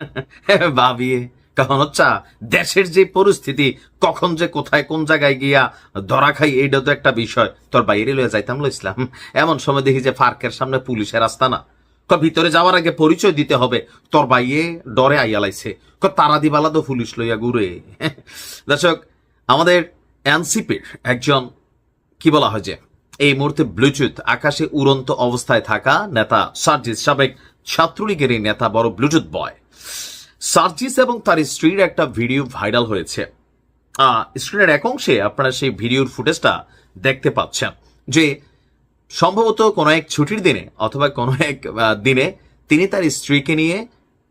ভাবিয়ে। কারণ হচ্ছে, দেশের যে পরিস্থিতি, কখন যে কোথায় কোন জায়গায় গিয়া ধরা খাই, এইটা তো একটা বিষয়। তোর বাইরে লয়ে যাইতাম লো ইসলাম। এমন সময় দেখি যে ফার্কের সামনে পুলিশের রাস্তা না। ক, ভিতরে যাওয়ার আগে পরিচয় দিতে হবে। তোর বাইয়ে ডরে আইয়া লাইছে। ক, তারা দিবালা তো পুলিশ লইয়া ঘুরে। দর্শক, আমাদের এনসিপির একজন, কি বলা হয় যে, এই মুহূর্তে ব্লুটুথ আকাশে উড়ন্ত অবস্থায় থাকা নেতা সার্জিস সাবেক ছাত্রলীগের এই নেতা, বড় ব্লুটুথ বয়। সার্জিস এবং তার স্ত্রীর একটা ভিডিও ভাইরাল হয়েছে। স্ক্রিনের এক অংশে আপনারা সেই ভিডিওর ফুটেজটা দেখতে পাচ্ছেন যে সম্ভবত কোনো এক ছুটির দিনে অথবা কোনো এক দিনে তিনি তার স্ত্রীকে নিয়ে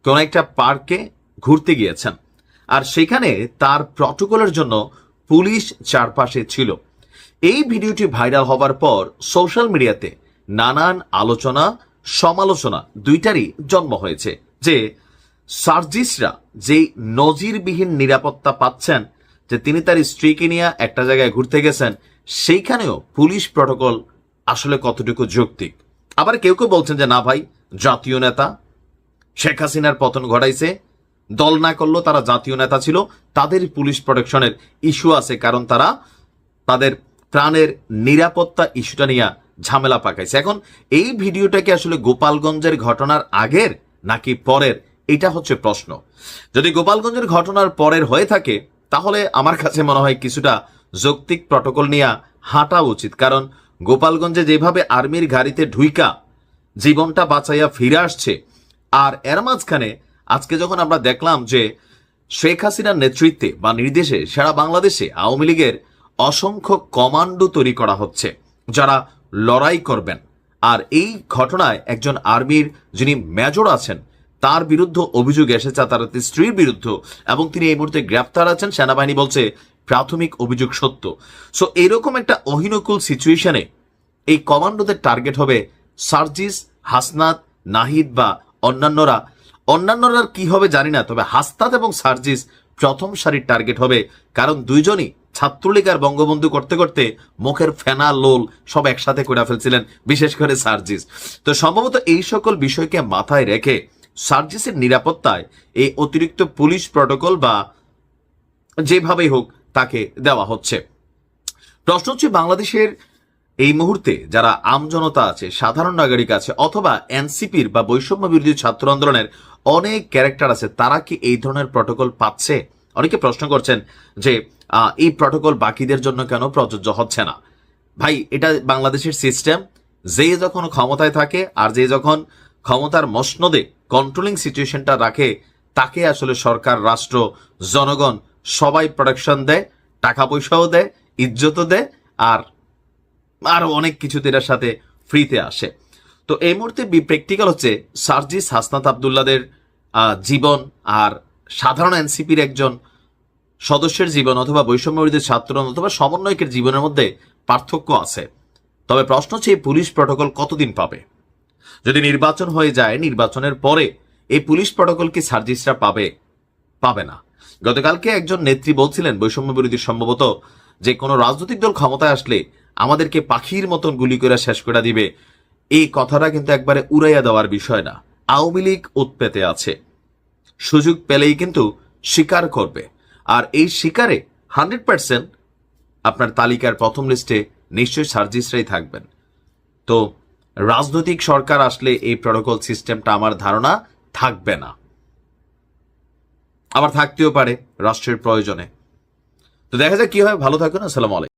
কোনো একটা পার্কে ঘুরতে গিয়েছেন। আর সেখানে তার প্রটোকলের জন্য পুলিশ চারপাশে ছিল। এই ভিডিওটি ভাইরাল হবার পর সোশ্যাল মিডিয়াতে নানান আলোচনা, সমালোচনা দুইটারই জন্ম হয়েছে যে সার্জিসরা যেই নজিরবিহীন নিরাপত্তা পাচ্ছেন, যে তিনি তার স্ত্রীকে নিয়ে একটা জায়গায় ঘুরতে গেছেন, সেইখানেও পুলিশ প্রটোকল আসলে কতটুকু যৌক্তিক? আবার কেউ কেউ বলছেন যে, না ভাই, জাতীয় নেতা, শেখ হাসিনার পতন ঘটাইছে, দল না করলেও তারা জাতীয় নেতা ছিল তাদের পুলিশ প্রোটেকশনের ইস্যু আছে, কারণ তারা তাদের প্রাণের নিরাপত্তা ইস্যুটা নিয়ে ঝামেলা পাকাইছে। এখন এই ভিডিওটাকে আসলে গোপালগঞ্জের ঘটনার আগের নাকি পরের? এটা হচ্ছে প্রশ্ন। যদি গোপালগঞ্জের ঘটনার পরের হয়ে থাকে, তাহলে আমার কাছে মনে হয় কিছুটা যৌক্তিক প্রটোকল নিয়ে হাঁটা উচিত। কারণ গোপালগঞ্জে যেভাবে আর্মির গাড়িতে ঢুইকা জীবনটা বাঁচাইয়া ফিরে আসছে, আর এর মাঝখানে আজকে যখন আমরা দেখলাম যে শেখ হাসিনার নেতৃত্বে বা নির্দেশে সারা বাংলাদেশে আওয়ামী লীগের অসংখ্য কমান্ডো তৈরি করা হচ্ছে, যারা লড়াই করবেন। আর এই ঘটনায় একজন আর্মির যিনি মেজর আছেন তার বিরুদ্ধে অভিযোগ এসেছে, তার স্ত্রীর বিরুদ্ধে, এবং তিনি এই মুহূর্তে গ্রেফতার আছেন। সেনাবাহিনী বলছে, প্রাথমিক অভিযোগ সত্য। সো এরকম একটা অহিনকুল সিচুয়েশনে এই কমান্ডোদের টার্গেট হবে সার্জিস, হাসনাত, নাহিদ বা অন্যান্যরা। অন্যান্যরা কি হবে জানি না, তবে হাসনাত এবং সার্জিস প্রথম সারির টার্গেট হবে, কারণ দুইজনই ছাত্রলীগ আর বঙ্গবন্ধু করতে করতে মুখের ফেনা, লোল সব একসাথে করে ফেলছিলেন, বিশেষ করে সার্জিস। তো সম্ভবত এই সকল বিষয়কে মাথায় রেখে সার্জিসের নিরাপত্তায় এই অতিরিক্ত পুলিশ প্রটোকল বা যেভাবেই হোক তাকে দেওয়া হচ্ছে। প্রশ্ন হচ্ছে, বাংলাদেশের এই মুহূর্তে যারা আমজনতা আছে, সাধারণ নাগরিক আছে, অথবা এনসিপির বা বৈষম্য বিরোধী ছাত্র আন্দোলনের অনেক ক্যারেক্টার আছে, তারা কি এই ধরনের প্রটোকল পাচ্ছে? অনেকে প্রশ্ন করছেন যে এই প্রটোকল বাকিদের জন্য কেন প্রযোজ্য হচ্ছে না? ভাই, এটা বাংলাদেশের সিস্টেম। যে যখন ক্ষমতায় থাকে আর যে যখন ক্ষমতার মসনদে কন্ট্রোলিং সিচুয়েশনটা রাখে, তাকে আসলে সরকার, রাষ্ট্র, জনগণ সবাই প্রোটেকশন দেয় টাকা পয়সাও দেয়, ইজ্জতও দেয় আর আরও অনেক কিছুতে এটার সাথে ফ্রিতে আসে। তো এই মুহূর্তে প্র্যাকটিক্যাল হচ্ছে সার্জিস হাসনাত আবদুল্লাদের জীবন আর সাধারণ এনসিপির একজন সদস্যের জীবন অথবা বৈষম্য বিরোধী ছাত্র অথবা সমন্বয়কের জীবনের মধ্যে পার্থক্য আছে। তবে প্রশ্ন হচ্ছে এই পুলিশ প্রটোকল কতদিন পাবে? যদি নির্বাচন হয়ে যায়, নির্বাচনের পরে এই পুলিশ প্রটোকল কি সার্জিসরা পাবে? পাবে না। গতকালকে একজন নেত্রী বলছিলেন, বৈষম্য বিরোধী সম্ভবত যে কোনো রাজনৈতিক দল ক্ষমতায় আসলে আমাদেরকে পাখির মতন গুলি করে শেষ করে দিবে। এই কথাটা কিন্তু একবারে উড়াইয়া দেওয়ার বিষয় না। আওয়ামী লীগ উৎপেতে আছে। সুযোগ পেলেই কিন্তু স্বীকার করবে। আর এই শিকারে হান্ড্রেড পার্সেন্ট আপনার তালিকার প্রথম লিস্টে নিশ্চয়ই সার্জিসরাই থাকবেন। তো রাজনৈতিক সরকার আসলে এই প্রটোকল সিস্টেমটা আমার ধারণা থাকবে না। আবার থাকতেও পারে রাষ্ট্রের প্রয়োজনে। তো দেখা যাক কি হয়। ভালো থাকুন, আসসালামু আলাইকুম।